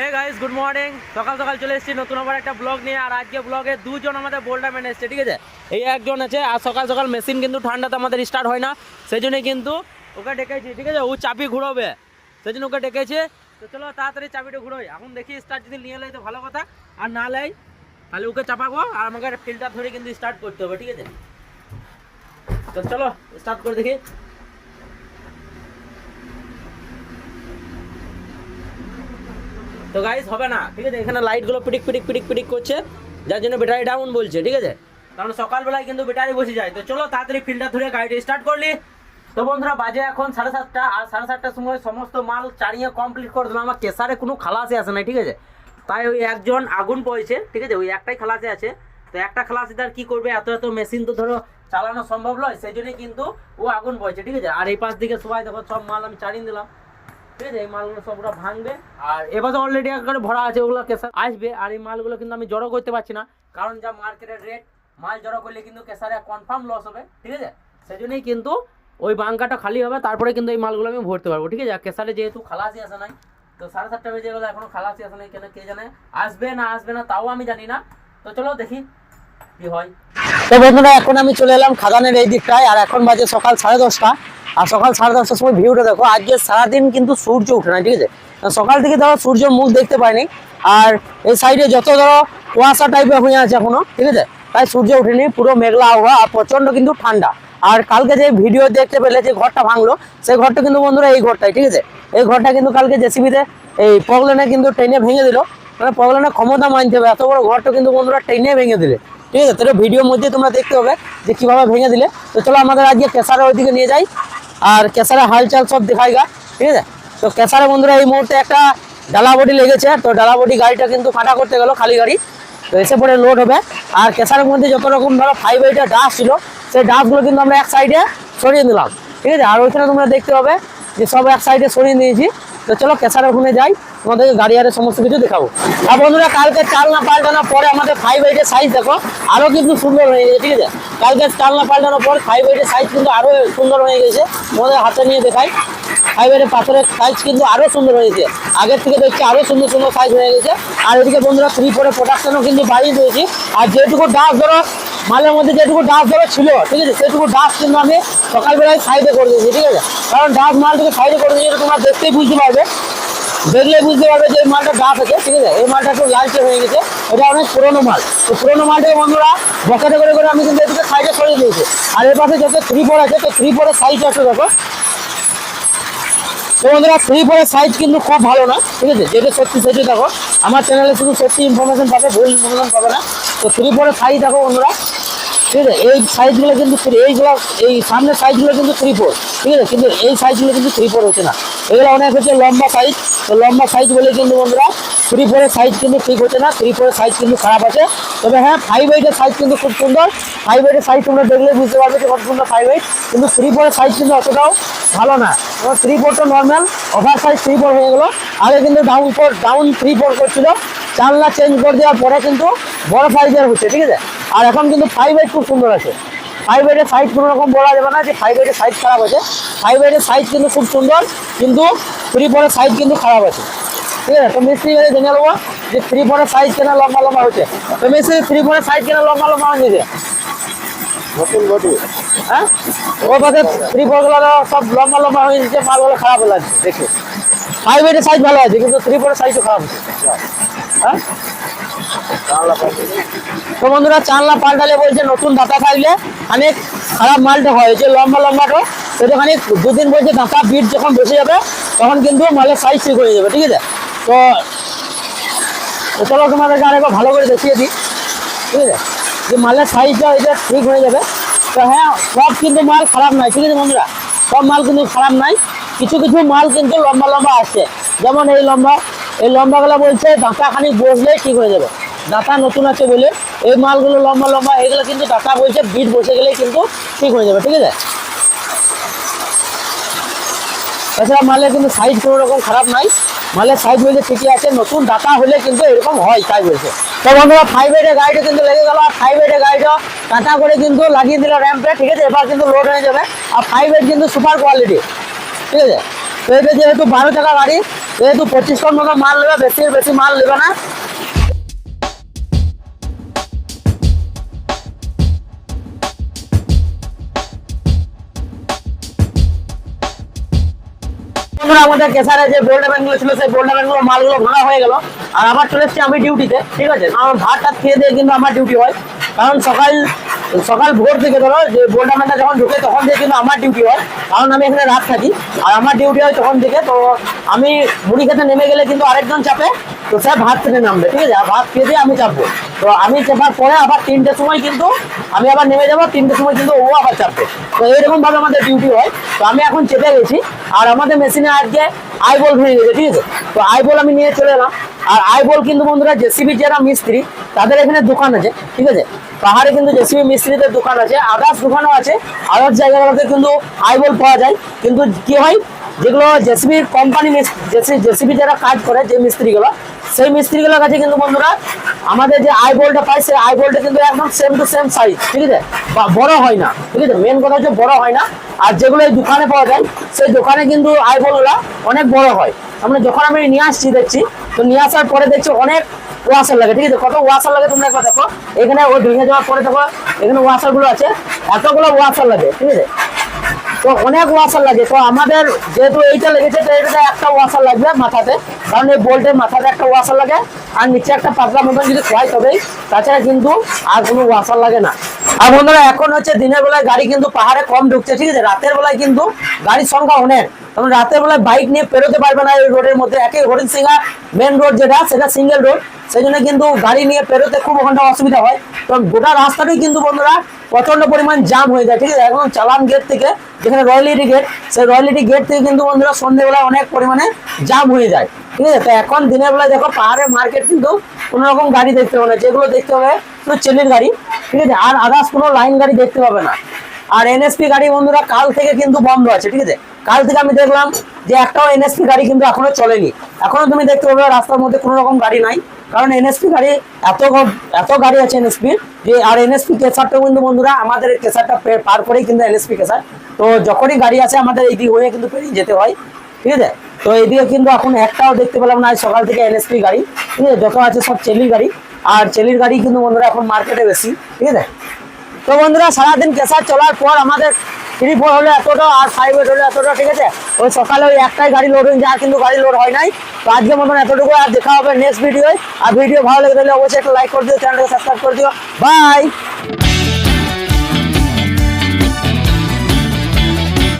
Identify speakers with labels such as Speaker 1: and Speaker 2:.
Speaker 1: Hey guys good morning সকাল সকাল চলে এসেছি নতুন আবার একটা ব্লগ নিয়ে। আর আজকে ব্লগে দুজন আমাদের বোল্ডার ম্যান এসছে, ঠিক আছে? এই একজন আছে, আর সকাল সকাল মেশিন কিন্তু ঠান্ডাতে আমাদের স্টার্ট হয় না। সেই জন্যই কিন্তু ওকে ডেকেছি, ঠিক আছে? ও চাবি ঘুরোবে। সেই জন্য ওকে ডেকেছে। তো চলো তাড়াতাড়ি চাবিটা ঘুরোই। এখন দেখি স্টার্ট যদি নিয়ে লাই তো ভালো কথা। আর না লাই তাহলে ওকে চাপাবো। আর আমাকে ফিল্টার ধরে কিন্তু স্টার্ট করতে হবে, ঠিক আছে? তো চলো স্টার্ট করে দেখি। তো গাইস হবে না, ঠিক আছে? এখানে লাইটগুলো পিটিক পিটিক পিটিক পিটিক করছে, যার জন্য ব্যাটারি ডাউন বলছে, ঠিক আছে? কারণ সকালবেলায় কিন্তু ব্যাটারি বসে যায়। তো চলো তাড়াতাড়ি ফিল্টার ধরে গাড়িটা স্টার্ট করলি। তো বন্ধুরা, বাজে এখন সাড়ে সাতটা, আর সাড়ে সাতটার সময় সমস্ত মাল চাড়িয়ে কমপ্লিট করে দিলাম। আমার কেসারে কোনো খালাসে আসে না ঠিক আছে? তাই ওই একজন আগুন পড়েছে ঠিক আছে? ওই একটাই খালাসে আছে। তো একটা খালাসে তার কি করবে? এত এত মেশিন তো ধরো চালানো সম্ভব নয়, সেই জন্যই কিন্তু ও আগুন পড়েছে ঠিক আছে? আর এই পাশ দিকে সবাই দেখো, সব মাল আমি চাড়িয়ে দিলাম। ঠিক আছে এই মালগুলো সব ওরা ভাঙবে। আর এবার তো অলরেডি একবারে ভরা আছে ওগুলো কেসার আসবে। আর এই মালগুলো কিন্তু আমি জড়ো করতে পারছি না। কারণ যা মার্কেটের রেট মাল জড়ো করলে কিন্তু কেসারে কনফার্ম লস হবে ঠিক আছে? সেই জন্যই কিন্তু ওই বাঙ্কাটা খালি হবে তারপরে কিন্তু এই মালগুলো আমি ভরতে পারব ঠিক আছে? কেসারে যেহেতু খালাসি আসে নাই তো সাড়ে সাতটা বেজে গেলো এখনও খালাসি আসে নাই কেন কে জানে? আসবে না আসবে না তাও আমি জানি না। তো চলো দেখি কি হয়।
Speaker 2: তো বন্ধুরা, এখন আমি চলে এলাম খাদানের এই দিকটায়, আর এখন বাজে সকাল সাড়ে দশটা। আর সকাল সাড়ে দশটার সময় ভিউটা দেখো, আজকে সারাদিন কিন্তু সূর্য উঠে না ঠিক আছে? সকাল থেকে ধরো সূর্যের মুখ দেখতে পাইনি, আর এই সাইডে যত ধরো কুয়াশা টাইপের হয়ে আছে এখনও, ঠিক আছে? তাই সূর্য উঠেনি, পুরো মেঘলা আবহাওয়া আর প্রচণ্ড কিন্তু ঠান্ডা। আর কালকে যে ভিডিও দেখতে পেলে যে ঘরটা ভাঙলো, সেই ঘরটা কিন্তু বন্ধুরা এই ঘরটাই, ঠিক আছে? এই ঘরটা কিন্তু কালকে জেসিবিতে, এই পগলেনে কিন্তু ট্রেনে ভেঙে দিল। মানে পগলেনের ক্ষমতা মানতে হবে, এত বড় ঘরটা কিন্তু বন্ধুরা ট্রেনে ভেঙে দিলে। ঠিক আছে? তাহলে ভিডিওর মধ্যে তোমরা দেখতে হবে যে কীভাবে ভেঙে দিলে। তো চলো আমাদের আজকে কেসারের ওইদিকে নিয়ে যাই। আর কেসারের হালচাল সব দেখাই গা ঠিক আছে? তো কেসারে বন্ধুরা, এই মুহূর্তে একটা ডালাবডি লেগেছে। তো ডালাবডি গাড়িটা কিন্তু কাটা করতে গেল, খালি গাড়ি। তো এসে পরে লোড হবে। আর কেসারের মধ্যে যত রকম ধরো ফাইভ এইটের ডাস ছিল, সেই ডাসগুলো কিন্তু আমরা এক সাইডে সরিয়ে দিলাম ঠিক আছে? আর ওইখানে তোমরা দেখতে হবে যে সব এক সাইডে সরিয়ে নিয়েছি। তো চলো কেসার ওখানে যাই। তোমাদেরকে গাড়ি আরে সমস্ত কিছু দেখাবো। আর বন্ধুরা, কালকে চালনা পাল্টানোর পরে আমাদের ফাইভ এইটের সাইজ দেখো আরও কিন্তু সুন্দর হয়ে গেছে, ঠিক আছে? কালকে চালনা পাল্টানোর পর ফাইভ এইটের সাইজ কিন্তু আরও সুন্দর হয়ে গেছে, তোমাদের হাতে নিয়ে দেখাই। এইটের পাথরের সাইজ কিন্তু আরও সুন্দর হয়েছে আগের থেকে দেখছি আরও সুন্দর সুন্দর সাইজ হয়ে গেছে। আর এদিকে বন্ধুরা থ্রি ফোরের প্রোডাকশনও কিন্তু বাড়িয়ে দিয়েছি। আর যেটুকু ডাস ধরো, মালের মধ্যে যেটুকু ডাস ধরো ছিল, ঠিক আছে, সেটুকু ডাস কিন্তু আমি সকালবেলায় সাইডে করে দিয়েছি, ঠিক আছে? কারণ ডাস মালটাকে সাইডে করে দিয়েছি তোমরা দেখতেই বুঝতে পারবে। দেখলে বুঝতে পারবে যে মালটা ডাস আছে ঠিক আছে? এই মালটা একটু লালচে হয়ে গেছে। এটা অনেক পুরোনো মাল। তো পুরোনো মালটাকে বন্ধুরা, বসাতে করে করে আমি কিন্তু এদিকে সাইডে সরিয়ে দিয়েছি। আর এর পাশে যত থ্রি ফোর আছে, তো থ্রি ফোরের সাইজ আছে, দেখো। তো বন্ধুরা থ্রি ফোরের সাইজ কিন্তু খুব ভালো না, ঠিক আছে? যেটা সত্যি সেটি দেখো। আমার চ্যানেলে শুধু সত্যি ইনফরমেশন পাবে, ভুল ইনফরমেশন পাবে না। তো থ্রি ফোরের সাইজ দেখো বন্ধুরা ঠিক আছে? এই সাইজগুলো কিন্তু এইগুলো, এই সামনের সাইজগুলো কিন্তু থ্রি ফোর ঠিক আছে? কিন্তু এই সাইজগুলো কিন্তু থ্রি ফোর হচ্ছে না। এগুলো অনেক হচ্ছে লম্বা সাইজ তো লম্বা সাইজ বলে কিন্তু বন্ধুরা থ্রি ফোরের সাইজ কিন্তু ঠিক হচ্ছে না থ্রি ফোরের সাইজ কিন্তু খারাপ আছে। তবে হ্যাঁ ফাইভ এইটের সাইজ কিন্তু খুব সুন্দর। ফাইভ এইটের সাইজ তোমরা দেখলে বুঝতে পারবে যে কত সুন্দর ফাইভ এইট কিন্তু থ্রি ফোরের সাইজ কিন্তু অতটাও ভালো না। এবার থ্রি ফোরটা normal over size three four হয়ে গেলো। আগে কিন্তু down four down three four করছিল। চালনা চেঞ্জ করে দেওয়ার পরে কিন্তু বড় সাইজের হচ্ছে ঠিক আছে? আর এখন কিন্তু ফাইভ এইট খুব সুন্দর আছে। ফাইভ এইটের সাইজ কোনো রকম বলা যাবে না যে ফাইভ এইটের সাইজ খারাপ আছে। ফাইভ এইটের সাইজ কিন্তু খুব সুন্দর কিন্তু থ্রি ফোরের সাইজ কিন্তু খারাপ আছে। ঠিক আছে? তো মিস্ত্রি গেলে জেনে নেব যে থ্রি ফোরের সাইজ কেনা লম্বা লম্বা হচ্ছে। তো মিস্ত্রি থ্রি ফোরের সাইজ কেনা লম্বা লম্বা হয়েছে
Speaker 3: নতুন
Speaker 2: হ্যাঁ? ওর পাশে থ্রি ফোরগুলো সব লম্বা লম্বা হয়ে যাচ্ছে মালগুলো খারাপ লাগছে দেখে। ফাইভ এইটের সাইজ ভালো আছে কিন্তু থ্রি ফোরের সাইজও খারাপ আছে হ্যাঁ তো বন্ধুরা চালনা পাল্টালে বলছে নতুন দাতা থাকলে অনেক খারাপ মালটা হয়। যে লম্বা লম্বাটা সেটা খানিক দুদিন বলছে দাঁতা বিট যখন বসে যাবে, তখন কিন্তু মালের সাইজ ঠিক হয়ে যাবে, ঠিক আছে? তো চলো তোমাদেরকে আরেকবার ভালো করে দেখিয়ে দিই, ঠিক আছে? যে মালের সাইজটা এটা ঠিক হয়ে যাবে। তো হ্যাঁ সব কিন্তু মাল খারাপ নয় ঠিক আছে বন্ধুরা? সব মাল কিন্তু খারাপ নাই। কিছু কিছু মাল কিন্তু লম্বা লম্বা আসছে। যেমন এই লম্বা এই লম্বাগুলো বলছে দাঁতা খানিক বসলেই ঠিক হয়ে যাবে। দাঁতা নতুন আছে বলে এই মালগুলো লম্বা লম্বা, এগুলো কিন্তু দাঁতা বলছে বিট বসে গেলেই কিন্তু ঠিক হয়ে যাবে, ঠিক আছে? তাছাড়া মালের কিন্তু সাইজ কোনো রকম খারাপ নাই। মালের সাইজ বলতে ঠিকই আছে, নতুন দাতা হলে কিন্তু এরকম হয় তাই বলছে। তো বন্ধুরা ফাইভ এইটের গাড়িটা কিন্তু লেগে গেল, আর ফাইভ এইটের গাড়িটা কাঁচা করে কিন্তু লাগিয়ে দিল র্যাম্পে ঠিক আছে? এবার কিন্তু লোড হয়ে যাবে, আর ফাইভ এইট কিন্তু সুপার কোয়ালিটি ঠিক আছে? এটা যেহেতু বারো টাকা গাড়ি যেহেতু পঁচিশ টন মতো মাল নেবে, বেশি বেশি মাল নেবে না। আমাদের কেসারে যে বোল্ডগুলো ছিল, সেই বোল্ডগুলো মালগুলো ভাঙা হয়ে গেল। আর আবার চলে এসেছি আমি ডিউটিতে ঠিক আছে? আমার ভাতটা খেয়ে দিয়ে কিন্তু আমার ডিউটি হয়। কারণ সকাল সকাল ভোর থেকে ধরো যে বোল্ড যখন ঢুকে তখন থেকে কিন্তু আমার ডিউটি হয়। কারণ আমি এখানে রাত থাকি। আর আমার ডিউটি হয় তখন থেকে। তো আমি মুড়ি খেতে নেমে গেলে কিন্তু আরেকজন চাপে। তো স্যার ভাত খেতে নামবে, ঠিক আছে? ভাত খেয়ে দিয়ে আমি চাপবো। তো আমি চাপার পরে আবার তিনটের সময় কিন্তু আমি আবার নেমে যাব। তিনটের সময় কিন্তু ও আবার চাপবে। তো এইরকম ভাবে আমাদের ডিউটি হয়। তো আমি এখন চেপে গেছি। আর আমাদের মেশিনে আজকে আই বল ভেঙে গেছে, ঠিক আছে? তো আই বল আমি নিয়ে চলে এলাম। আর আই বল কিন্তু বন্ধুরা, জেসিবি যারা মিস্ত্রি, তাদের এখানে দোকান আছে, ঠিক আছে? পাহাড়ে কিন্তু জেসিবি মিস্ত্রিদের দোকান আছে আদার্স দোকানও আছে আদার্স জায়গাগুলোতে কিন্তু আই বল পাওয়া যায়। কিন্তু কি হয়? যেগুলো জেসিবি কোম্পানি জেসিবি যারা কাজ করে, যে মিস্ত্রিগুলো সেই মিস্ত্রিগুলোর কাছে কিন্তু বন্ধুরা, আমাদের যে আই বোল্টটা পাই সেই আই বোল্টটা কিন্তু একদম সেম টু সেম সাইজ ঠিক আছে? বা বড় হয় না, ঠিক আছে? মেন কথা হচ্ছে বড় হয় না। আর যেগুলো এই দোকানে পাওয়া যায়, সেই দোকানে কিন্তু আই বোলগুলো অনেক বড় হয়। আমরা যখন আমি নিয়ে আসছি, দেখছি, তো নিয়ে আসার পরে দেখছি অনেক ওয়াশার লাগে, ঠিক আছে? কত ওয়াশার লাগে তোমরা একবার দেখো। এখানে ওই ভেঙে যাওয়ার পরে দেখো, এখানে ওয়াশারগুলো আছে, এতগুলো ওয়াশার লাগে, ঠিক আছে? তো অনেক ওয়াশার লাগে। তো আমাদের যেহেতু এইটা লেগেছে, তো এটাতে একটা ওয়াশার লাগবে মাথাতে। কারণ এই বোল্টের মাথাতে একটা ওয়াশার লাগে, আর নিচে একটা পাতলা মতন যদি খোয়াই তবেই, তাছাড়া কিন্তু আর কোনো ওয়াশার লাগে না। আর বন্ধুরা, এখন হচ্ছে দিনের বেলায় গাড়ি কিন্তু পাহাড়ে কম ঢুকছে, ঠিক আছে? রাতের বেলায় কিন্তু গাড়ির সংখ্যা অনেক। তখন রাতের বেলায় বাইক নিয়ে পেরোতে পারবে না এই রোডের মধ্যে। একই হরিণ সিংহা মেন রোড যেটা, সেটা সিঙ্গেল রোড সেই জন্য কিন্তু গাড়ি নিয়ে পেরোতে খুব ওখানটা অসুবিধা হয়। কারণ গোটা রাস্তাটাই কিন্তু বন্ধুরা প্রচণ্ড পরিমাণ জাম হয়ে যায়, ঠিক আছে? এখন চালান গেট থেকে, যেখানে রয়্যাল রয়্যালিটি গেট সেই রয়্যাল রয়্যালিটি গেট থেকে কিন্তু বন্ধুরা সন্ধ্যেবেলায় অনেক পরিমাণে জাম হয়ে যায়, ঠিক আছে? তো এখন দিনের বেলায় দেখো পাহাড়ের মার্কেট কিন্তু কোনো রকম গাড়ি দেখতে পাবে না। যেগুলো দেখতে হবে চেলির গাড়ি, ঠিক আছে? আর আদার্স কোনো লাইন গাড়ি দেখতে পাবে না। আর এনএসপি গাড়ি বন্ধুরা, কাল থেকে কিন্তু বন্ধ আছে, ঠিক আছে? কাল থেকে আমি দেখলাম যে একটাও এনএসপি গাড়ি কিন্তু এখনও চলেনি। এখনও তুমি দেখতে পাবে রাস্তার মধ্যে কোনো রকম গাড়ি নাই। কারণ এনএসপি গাড়ি এত এত গাড়ি আছে এনএসপি যে, আর এনএসপি কেসারটা কিন্তু বন্ধুরা, আমাদের কেসারটা পার করেই কিন্তু এনএসপি কেসার তো যখনই গাড়ি আছে আমাদের এই দিক হয়ে কিন্তু পেরিয়ে যেতে হয়, ঠিক আছে? তো এদিকে কিন্তু এখন একটাও দেখতে পেলাম না সকাল থেকে এনএসপি গাড়ি, ঠিক আছে? যত আছে সব চেলির গাড়ি। আর চেলির গাড়ি কিন্তু বন্ধুরা এখন মার্কেটে বেশি, ঠিক আছে? তো বন্ধুরা সারাদিন কেসার চলার পর আমাদের থ্রি ফোর হলে এতটা আর ফাইভ এইট হলে এতটা, ঠিক আছে? ওই সকালে ওই একটাই গাড়ি লোড হয়েছে আর কিন্তু গাড়ি লোড হয় নাই। তো আজকে মতন এতটুকু, আর দেখা হবে নেক্সট ভিডিওয় আর ভিডিও ভালো লেগে তাহলে অবশ্যই একটা লাইক করে দিও চ্যানেলটাকে সাবস্ক্রাইব করে দিও। বাই